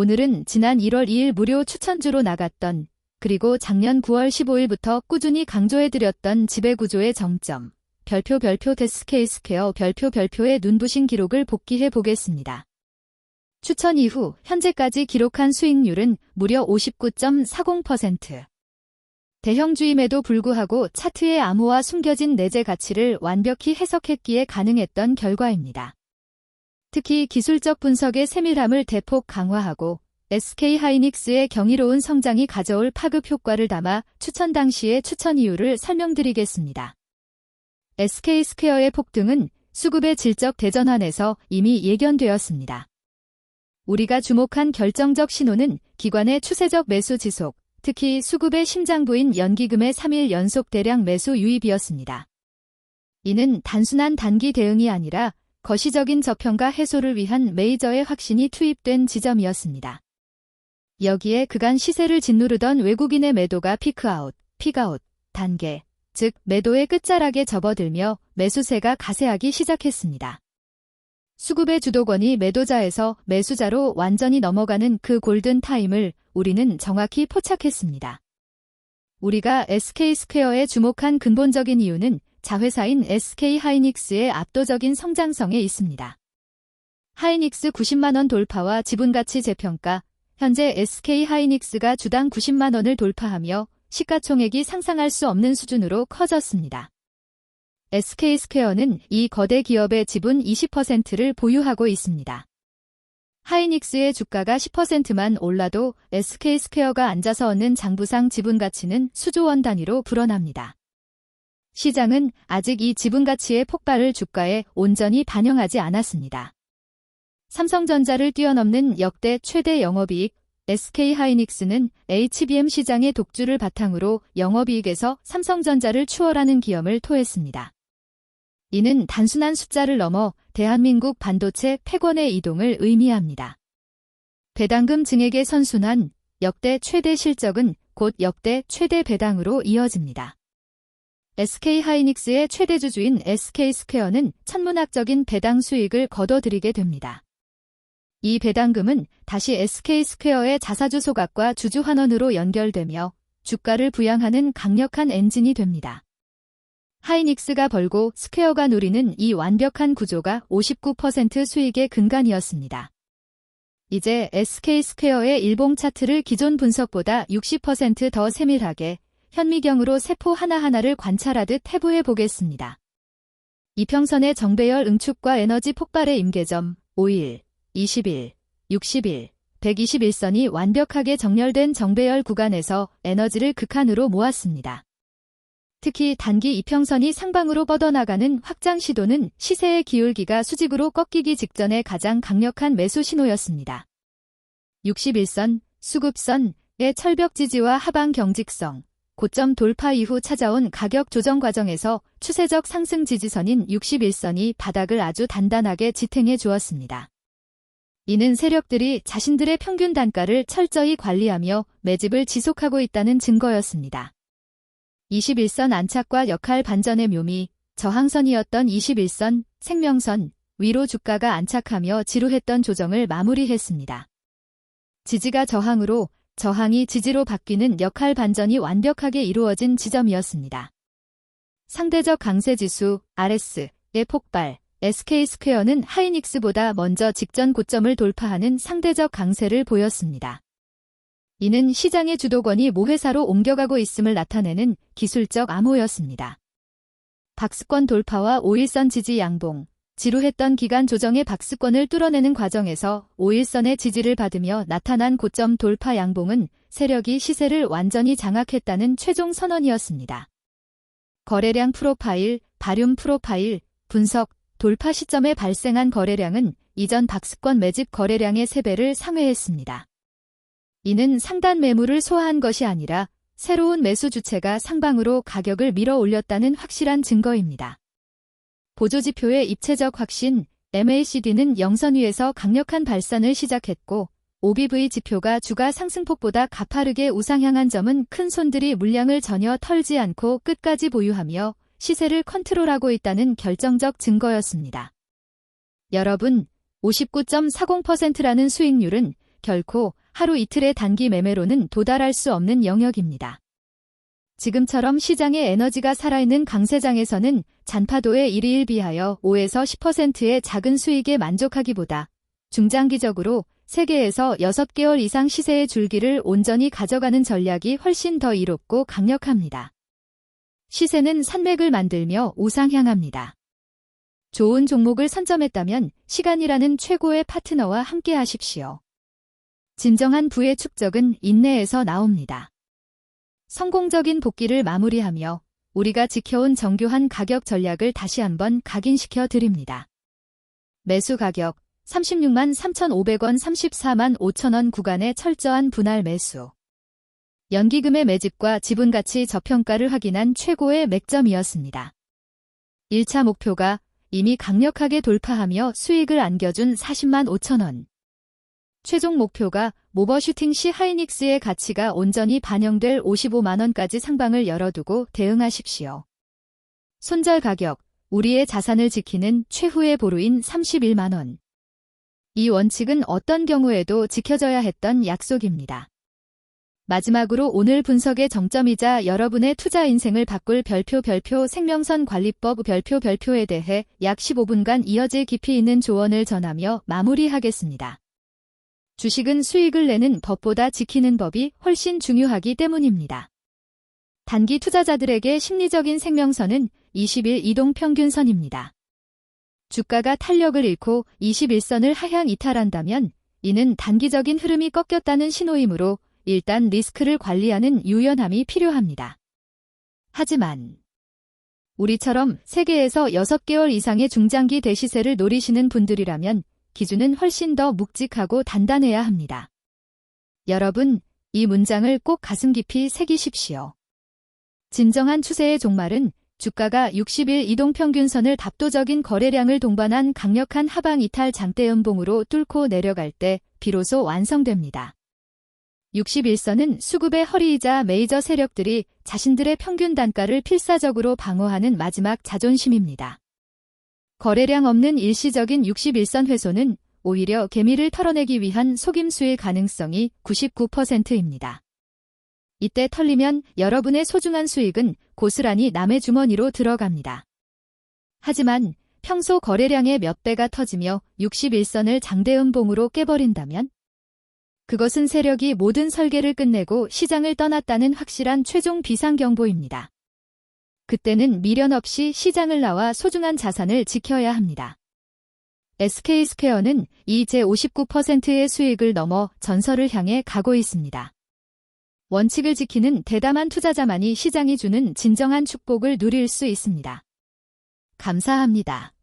오늘은 지난 1월 2일 무료 추천주로 나갔던 그리고 작년 9월 15일부터 꾸준히 강조해드렸던 지배구조의 정점, 별표 별표 데스케이 스퀘어 별표 별표의 눈부신 기록을 복귀해 보겠습니다. 추천 이후 현재까지 기록한 수익률은 무려 59.40%. 대형주임에도 불구하고 차트의 암호와 숨겨진 내재 가치를 완벽히 해석했기에 가능했던 결과입니다. 특히 기술적 분석의 세밀함을 대폭 강화하고 SK 하이닉스의 경이로운 성장이 가져올 파급 효과를 담아 추천 당시의 추천 이유를 설명드리겠습니다. SK 스퀘어의 폭등은 수급의 질적 대전환에서 이미 예견되었습니다. 우리가 주목한 결정적 신호는 기관의 추세적 매수 지속, 특히 수급의 심장부인 연기금의 3일 연속 대량 매수 유입이었습니다. 이는 단순한 단기 대응이 아니라 거시적인 저평가 해소를 위한 메이저의 확신이 투입된 지점이었습니다. 여기에 그간 시세를 짓누르던 외국인의 매도가 피크아웃, 픽아웃 단계, 즉 매도의 끝자락에 접어들며 매수세가 가세하기 시작했습니다. 수급의 주도권이 매도자에서 매수자로 완전히 넘어가는 그 골든 타임을 우리는 정확히 포착했습니다. 우리가 SK 스퀘어에 주목한 근본적인 이유는 자회사인 SK 하이닉스의 압도적인 성장성에 있습니다. 하이닉스 90만원 돌파와 지분가치 재평가, 현재 SK 하이닉스가 주당 90만원을 돌파하며 시가총액이 상상할 수 없는 수준으로 커졌습니다. SK스퀘어는 이 거대 기업의 지분 20%를 보유하고 있습니다. 하이닉스의 주가가 10%만 올라도 SK스퀘어가 앉아서 얻는 장부상 지분 가치는 수조 원 단위로 불어납니다. 시장은 아직 이 지분 가치의 폭발을 주가에 온전히 반영하지 않았습니다. 삼성전자를 뛰어넘는 역대 최대 영업이익 SK 하이닉스는 HBM 시장의 독주를 바탕으로 영업이익에서 삼성전자를 추월하는 기염을 토했습니다. 이는 단순한 숫자를 넘어 대한민국 반도체 패권의 이동을 의미합니다. 배당금 증액의 선순환, 역대 최대 실적은 곧 역대 최대 배당으로 이어집니다. SK 하이닉스의 최대 주주인 SK 스퀘어는 천문학적인 배당 수익을 거둬들이게 됩니다. 이 배당금은 다시 SK 스퀘어의 자사주 소각과 주주 환원으로 연결되며 주가를 부양하는 강력한 엔진이 됩니다. 하이닉스가 벌고 스퀘어가 누리는 이 완벽한 구조가 59% 수익의 근간이었습니다. 이제 SK 스퀘어의 일봉 차트를 기존 분석보다 60%더 세밀하게 현미경으로 세포 하나하나를 관찰하듯 해부해 보겠습니다. 이평선의 정배열 응축과 에너지 폭발의 임계점 5일, 20일, 60일, 121선이 완벽하게 정렬된 정배열 구간에서 에너지를 극한으로 모았습니다. 특히 단기 이평선이 상방으로 뻗어나가는 확장 시도는 시세의 기울기가 수직으로 꺾이기 직전에 가장 강력한 매수 신호였습니다. 61선, 수급선의 철벽 지지와 하방 경직성, 고점 돌파 이후 찾아온 가격 조정 과정에서 추세적 상승 지지선인 61선이 바닥을 아주 단단하게 지탱해 주었습니다. 이는 세력들이 자신들의 평균 단가를 철저히 관리하며 매집을 지속하고 있다는 증거였습니다. 21선 안착과 역할 반전의 묘미, 저항선이었던 21선, 생명선, 위로 주가가 안착하며 지루했던 조정을 마무리했습니다. 지지가 저항으로, 저항이 지지로 바뀌는 역할 반전이 완벽하게 이루어진 지점이었습니다. 상대적 강세 지수, RS의 폭발, SK 스퀘어는 하이닉스보다 먼저 직전 고점을 돌파하는 상대적 강세를 보였습니다. 이는 시장의 주도권이 모회사로 옮겨가고 있음을 나타내는 기술적 암호였습니다. 박스권 돌파와 5일선 지지 양봉, 지루했던 기간 조정의 박스권을 뚫어내는 과정에서 5일선의 지지를 받으며 나타난 고점 돌파 양봉은 세력이 시세를 완전히 장악했다는 최종 선언이었습니다. 거래량 프로파일, 발륨 프로파일, 분석, 돌파 시점에 발생한 거래량은 이전 박스권 매집 거래량의 3배를 상회했습니다. 이는 상단 매물을 소화한 것이 아니라 새로운 매수 주체가 상방으로 가격을 밀어 올렸다는 확실한 증거입니다. 보조지표의 입체적 확신, MACD는 영선 위에서 강력한 발산을 시작했고 OBV 지표가 주가 상승폭보다 가파르게 우상향한 점은 큰 손들이 물량을 전혀 털지 않고 끝까지 보유하며 시세를 컨트롤하고 있다는 결정적 증거였습니다. 여러분, 59.40%라는 수익률은 결코 하루 이틀의 단기 매매로는 도달할 수 없는 영역입니다. 지금처럼 시장의 에너지가 살아있는 강세장에서는 잔파도의 1위 1비하여 5에서 10%의 작은 수익에 만족하기보다 중장기적으로 세계에서 6개월 이상 시세의 줄기를 온전히 가져가는 전략이 훨씬 더 이롭고 강력합니다. 시세는 산맥을 만들며 우상향합니다. 좋은 종목을 선점했다면 시간이라는 최고의 파트너와 함께 하십시오. 진정한 부의 축적은 인내에서 나옵니다. 성공적인 복귀를 마무리하며 우리가 지켜온 정교한 가격 전략을 다시 한번 각인시켜 드립니다. 매수 가격 36만 3,500원 34만 5천원 구간의 철저한 분할 매수. 연기금의 매집과 지분가치 저평가를 확인한 최고의 맥점이었습니다. 1차 목표가 이미 강력하게 돌파하며 수익을 안겨준 40만 5천원. 최종 목표가 모버슈팅 시 하이닉스의 가치가 온전히 반영될 55만원까지 상방을 열어두고 대응하십시오. 손절 가격, 우리의 자산을 지키는 최후의 보루인 31만원. 이 원칙은 어떤 경우에도 지켜져야 했던 약속입니다. 마지막으로 오늘 분석의 정점이자 여러분의 투자 인생을 바꿀 별표 별표 생명선 관리법 별표 별표에 대해 약 15분간 이어질 깊이 있는 조언을 전하며 마무리하겠습니다. 주식은 수익을 내는 법보다 지키는 법이 훨씬 중요하기 때문입니다. 단기 투자자들에게 심리적인 생명선은 20일 이동 평균선입니다. 주가가 탄력을 잃고 21선을 하향 이탈한다면 이는 단기적인 흐름이 꺾였다는 신호이므로 일단 리스크를 관리하는 유연함이 필요합니다. 하지만 우리처럼 세계에서 6개월 이상의 중장기 대시세를 노리시는 분들이라면 기준은 훨씬 더 묵직하고 단단해야 합니다. 여러분, 이 문장을 꼭 가슴 깊이 새기십시오. 진정한 추세의 종말은 주가가 60일 이동평균선을 답도적인 거래량을 동반한 강력한 하방 이탈 장대 연봉으로 뚫고 내려갈 때 비로소 완성됩니다. 61선은 수급의 허리이자 메이저 세력들이 자신들의 평균 단가를 필사적으로 방어하는 마지막 자존심입니다. 거래량 없는 일시적인 61선 회소는 오히려 개미를 털어내기 위한 속임수일 가능성이 99%입니다. 이때 털리면 여러분의 소중한 수익은 고스란히 남의 주머니로 들어갑니다. 하지만 평소 거래량의 몇 배가 터지며 61선을 장대음봉으로 깨버린다면 그것은 세력이 모든 설계를 끝내고 시장을 떠났다는 확실한 최종 비상경보입니다. 그때는 미련 없이 시장을 나와 소중한 자산을 지켜야 합니다. SK스퀘어는 이 제 59%의 수익을 넘어 전설을 향해 가고 있습니다. 원칙을 지키는 대담한 투자자만이 시장이 주는 진정한 축복을 누릴 수 있습니다. 감사합니다.